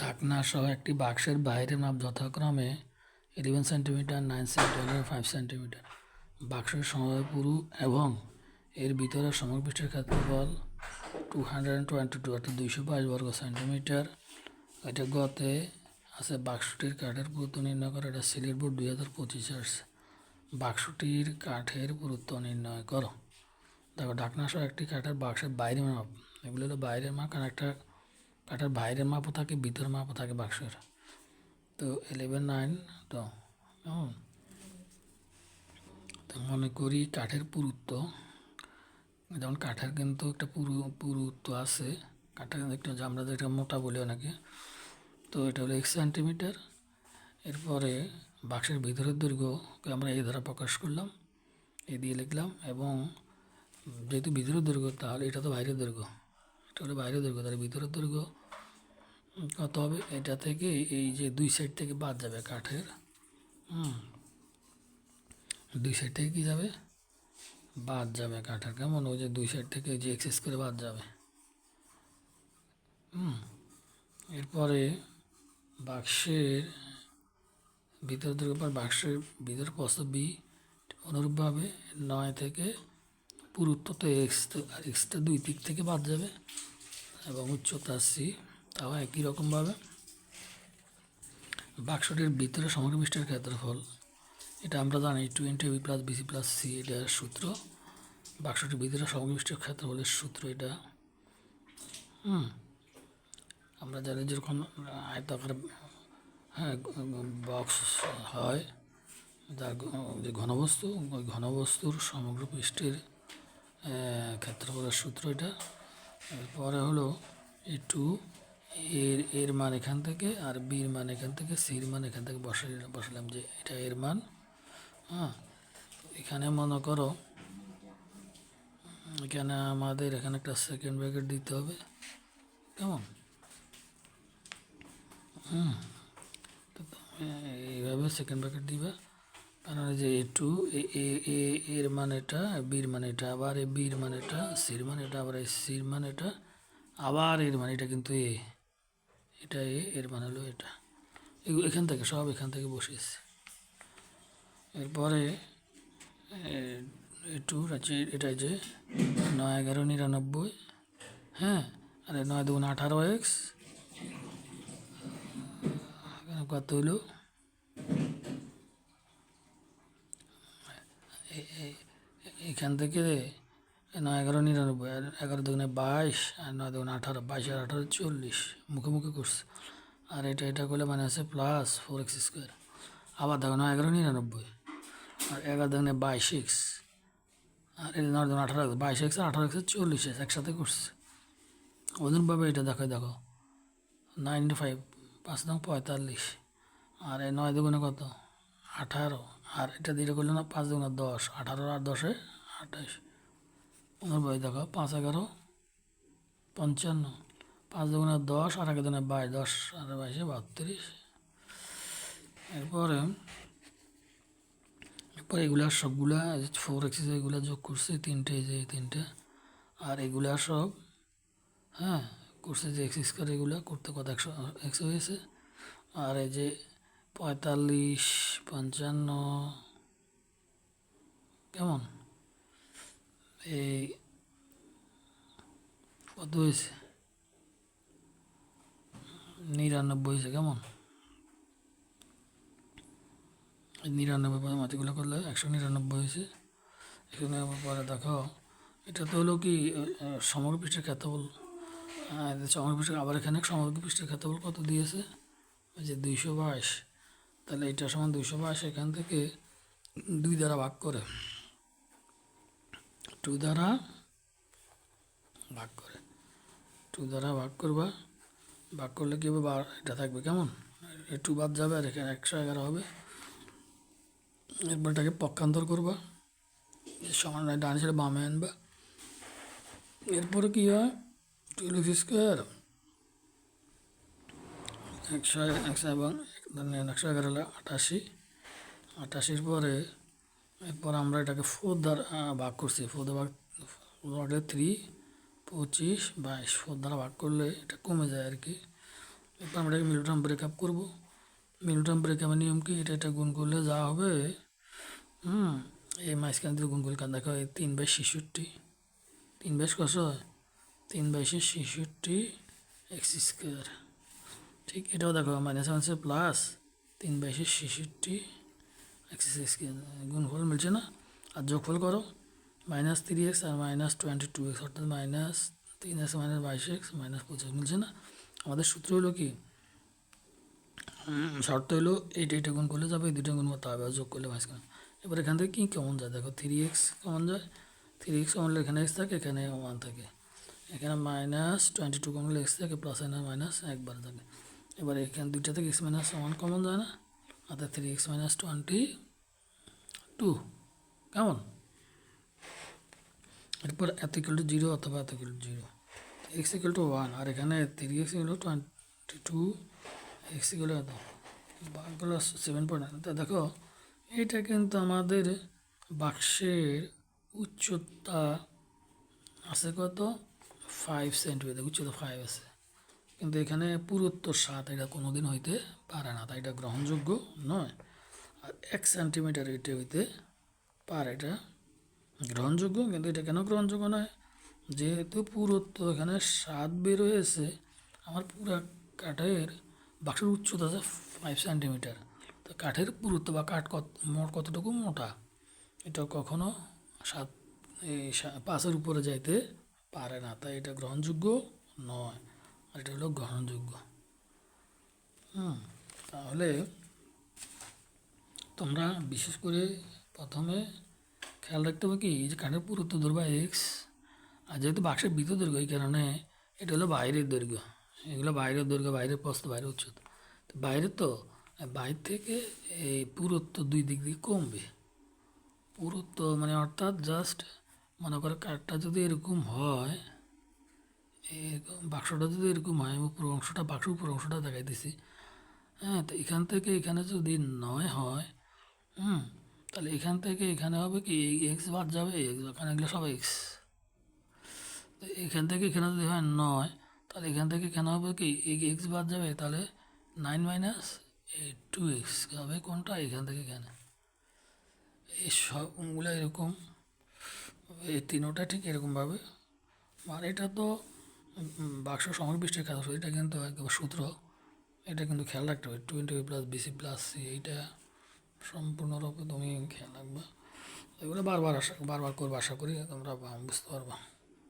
ঢাকনা সহ একটি বাক্সের বাইরের মাপ যথাক্রমে eleven centimetre, nine centimetre five centimetre. বাক্সের সময় পুরু এবং এর ভিতরে সমপৃষ্ঠের ক্ষেত্রফল টু হান্ড্রেড টোয়েন্টি টু অর্থাৎ দুইশো বাইশ বর্গ সেন্টিমিটার। এটা গতে আছে বাক্সটির কাঠের পুরুত্ব নির্ণয় করে, এটা সিলেট বোর্ড দুই হাজার পঁচিশে আসছে। বাক্সটির কাঠের পুরুত্ব নির্ণয় করো। দেখো ঢাকনা সহ একটি কাঠের বাক্সের বাইরের মাপ। এগুলো হলো বাইরের মাপ কারণ একটা কাঠের বাইরের মাপও থাকে, ভিতরের মাপও থাকে বাক্সের। তো ইলেভেন নাইন তো, কেমন? তো মনে করি কাঠের পুরুত্ব, যেমন কাঠের কিন্তু একটা পুরু, পুরুত্ব আছে। কাঠের একটা আমরা যেটা মোটা বলি অনেকে, তো এটা হলো এক সেন্টিমিটার। এরপরে বাক্সের ভিতরের দৈর্ঘ্যকে আমরা এই দ্বারা প্রকাশ করলাম, এ দিয়ে লিখলাম এবং যেহেতু ভিতরের দৈর্ঘ্য, তাহলে এটা তো বাইরের দৈর্ঘ্য। এটা হলো বাইরের দৈর্ঘ্য, তাহলে ভিতরের দৈর্ঘ্য। কত হবে এটা থেকে এই যে দুই সাইড থেকে বাদ যাবে কাঠের। হুম, দুই সাইড থেকে কী যাবে? বাদ যাবে কাঠের। কেমন? ওই যে দুই সাইড থেকে যে এক্সেস করে বাদ যাবে। হুম, এরপরে বাক্সের ভিতর পর বাক্সের ভিতর প্রস্ত বি অনুরূপভাবে নয় থেকে পুরুত্ব তো এক্স আর এক্সটা দুই দিক থেকে বাদ যাবে। এবং উচ্চতা সি তাও একই রকমভাবে। বাক্সটির ভিতরে সমগ্র পৃষ্ঠের ক্ষেত্রফল, এটা আমরা জানি twenty B plus BC plus C এটা সূত্র। বাক্সটির ভিতরে সমগ্র পৃষ্ঠের ক্ষেত্রফলের সূত্র এটা। হুম, আমরা জানি যেরকম আয়তাকার হ্যাঁ বক্স হয় যার যে ঘনবস্তু, ওই ঘনবস্তুর সমগ্র পৃষ্ঠের ক্ষেত্রফলের সূত্র এটা। এরপরে হলো এই টু এর এর মান এখান থেকে আর বির মান এখান থেকে সির মান এখান থেকে বসাই, বসালাম যে এটা এর মান হ্যাঁ? এখানে মনে করো, এখানে আমাদের এখানে একটা সেকেন্ড ব্র্যাকেট দিতে হবে, কেমন? হুম এইভাবে সেকেন্ড ব্র্যাকেট দিবা। যে এ টু এর মান এটা বির মান এটা আবার এ বির মান এটা সির মান এটা আবার এই সির মান এটা আবার এর মান, এটা কিন্তু এ, এটা এ, এর মান হলো এটা। এখান থেকে, সব এখান থেকে বসেছে এরপরে, এ টু আছে এটা যে নয় এগারো নিরানব্বই হ্যাঁ আর নয় দুগুণ আঠারো এক্স কত হলো এ- এ- এখান থেকে নয় এগারো নিরানব্বই, আর এগারো দুগুণে বাইশ, আর নয় দুগুণে আঠারো, বাইশ আর আঠারো চল্লিশ, মুখে মুখে করছে। আর এটা এটা করলে মানে আছে প্লাস ফোর এক্স স্কোয়ার আবার দেখো নয় এগারো নিরানব্বই, আর এগারো দুগুণে বাইশ এক্স আর এটা নয় দুগুণে আঠারো, বাইশ এক্স আর আঠারো এক্স চল্লিশ এক্স একসাথে করছে। অনুরূপভাবে এটা দেখো দেখো নাইন ইন্টু ফাইভ পাঁচ নং পঁয়তাল্লিশ, আর এই নয় দুগুণে কত? আঠারো। আর এটা দিয়ে করলে না পাঁচ দুগুণে দশ, আঠারো আর দশে আঠাশ অনুরূপভাবে দেখো, পাঁচ এগারো, পঞ্চান্ন। পাঁচ দুগুণে দশ আর এক দুগুণে বাইশ, দশ আর বাইশে বত্রিশ। এরপরে, এরপর এগুলা সবগুলা ফোর এক্সিস এগুলা যোগ করছে, তিনটে যে তিনটে। আর এগুলা সব হ্যাঁ করছে যে এক্স স্কোয়ার এগুলো, করতে কত একশো একশো হয়েছে। আর এই যে পঁয়তাল্লিশ, পঞ্চান্ন, কেমন? এই কত হয়েছে? নিরানব্বই হয়েছে, কেমন? নিরানব্বই পরে মাটিগুলো করলে একশো নিরানব্বই হয়েছে। একশো নিরানব্বই পরে দেখো, এটা তো হলো কি সমগ্র পৃষ্ঠের ক্ষেত্রফল। সমগ্র পৃষ্ঠের, আবার এখানে সমগ্র পৃষ্ঠের ক্ষেত্রফল কত দিয়েছে? ওই যে দুইশো বাইশ। তাহলে এটা সমান দুইশো বাইশ এখান থেকে দুই দ্বারা ভাগ করে। টু দ্বারা ভাগ করে। টু দ্বারা ভাগ করবা, ভাগ করলে কী হবে? বার, এটা থাকবে কেমন? একটু বাদ যাবে আর এখানে একশো এগারো হবে। এরপর এটাকে পক্ষান্তর করবা। সমান ডান সাইডে বামে আনবা। এরপরে কী হয়? টুয়েলভ স্কোয়ার একশো একশো এবং ধরেন একশো এগারো হলো আটাশি। আটাশির পরে এরপর আমরা এটাকে ফোর দ্বারা ভাগ করছি। ফোর দ্বারা ভাগ থ্রি পঁচিশ, বাইশ। ফোর দ্বারা ভাগ করলে এটা কমে যায় আর কি এরপর আমরা এটাকে মিলোটার্ম ব্রেকআপ করব। মিলোটার্ম ব্রেকআপের নিয়ম কি? এটা এটা গুণ করলে যা হবে, হুম, এই মাঝখান দিয়ে গুণ করলে দেখো এই তিন বাই ছেষট্টি। তিন বাইশ কত? তিন বাইশে ছেষট্টি, এক্স স্কোয়ার। ঠিক এটাও দেখো মাইনাস মাইনাসে প্লাস তিন বাইশে ছেষট্টি এক্স গুণফল মিলছে না? আর যোগফল করো মাইনাস থ্রি এক্স আর মাইনাস টোয়েন্টি টু এক্স অর্থাৎ মাইনাস তিন এক্স মাইনাস বাইশ এক্স মাইনাস পঁচিশ মিলছে না? আমাদের সূত্র হলো কি? শর্ত হলো এইটা এইটা গুণ করলে যাবে, এই দুটো গুণ করতে হবে, আর যোগ করলে মাঝখানে এবার এখান থেকে কী কেমন যায়? দেখো থ্রি এক্স কেমন যায়। থ্রি এক্স কমন এখানে এক্স থাকে, এখানে ওয়ান থাকে। এখানে minus twenty two common X থাকে প্লাস মাইনাস একবার থাকে। এবার এখানে দুইটা থেকে এক্স মাইনাস ওয়ান কমন যায় না অর্থাৎ three X minus twenty two কেমন? এরপর এত ইকুয়াল টু জিরো অথবা এত equal to zero X equal to one আর এখানে three X equal to twenty two X equal এত বাঘগুলো সেভেন পয়েন্ট তা দেখো, এটা কিন্তু আমাদের বাক্সের উচ্চতা আছে কত? ফাইভ সেন্টিমিটার উচ্চতা ফাইভ আছে। কিন্তু এখানে পুরুত্ব সাত এটা কোনো দিন হইতে পারে না, তাই এটা গ্রহণযোগ্য নয়। আর এক সেন্টিমিটার এটা হইতে পারে এটা গ্রহণযোগ্য, কিন্তু এটা কেন গ্রহণযোগ্য নয়? যেহেতু পুরুত্ব এখানে সাত বের হয়েছে, আমার পুরো কাঠের বাক্সের উচ্চতা আছে ফাইভ সেন্টিমিটার তো কাঠের পুরুত্ব বা কাঠ কত, মোট কতটুকু মোটা? এটা কখনো সাত, এই পাঁচের উপরে যাইতে পারে না, তাই এটা গ্রহণযোগ্য নয়। এটা হলো গ্রহণযোগ্য। হুম, তাহলে তোমরা বিশেষ করে প্রথমে খেয়াল রাখতে হবে কি যে কাঠের পুরুত্ব ধরবা এক্স আর যেহেতু বাক্সের ভিতর দৈর্ঘ্য, এই কারণে এটা হলো বাইরের দৈর্ঘ্য। এগুলো বাইরের দৈর্ঘ্য, বাইরের প্রস্ত বাইরে উচ্চতা। তো বাইরে তো বাইরে থেকে এই পুরুত্ব দুই দিক দিয়ে কমবে। পুরুত্ব মানে অর্থাৎ জাস্ট মনে করো কাঠটা যদি এরকম হয় এরকম বাক্সটা যদি এরকম হয়, আমি উপর অংশটা বাক্সের উপর অংশটা দেখাইতেছি হ্যাঁ তো এখান থেকে এখানে যদি নয় হয়, হুম, তাহলে এখান থেকে এখানে হবে কি এক্স বাদ যাবে ওখানে এগুলো সব এক্স তো এখান থেকে এখানে যদি হয় নয়, তাহলে এখান থেকে এখানে হবে কি এক্স বাদ যাবে, তাহলে নাইন মাইনাস টু এক্স হবে কোনটা, এখান থেকে এখানে। এই সবগুলো এরকম, এই তিনোটা ঠিক এরকমভাবে। আর এটা তো বাক্স সমবৃষ্টির কাজ এটা কিন্তু একেবারে সূত্র। এটা কিন্তু খেয়াল রাখতে হবে twenty plus BC plus C এইটা সম্পূর্ণরূপে তুমি খেয়াল রাখবে। এগুলো বারবার আশা, বারবার করব, আশা করি তোমরা বুঝতে পারবা।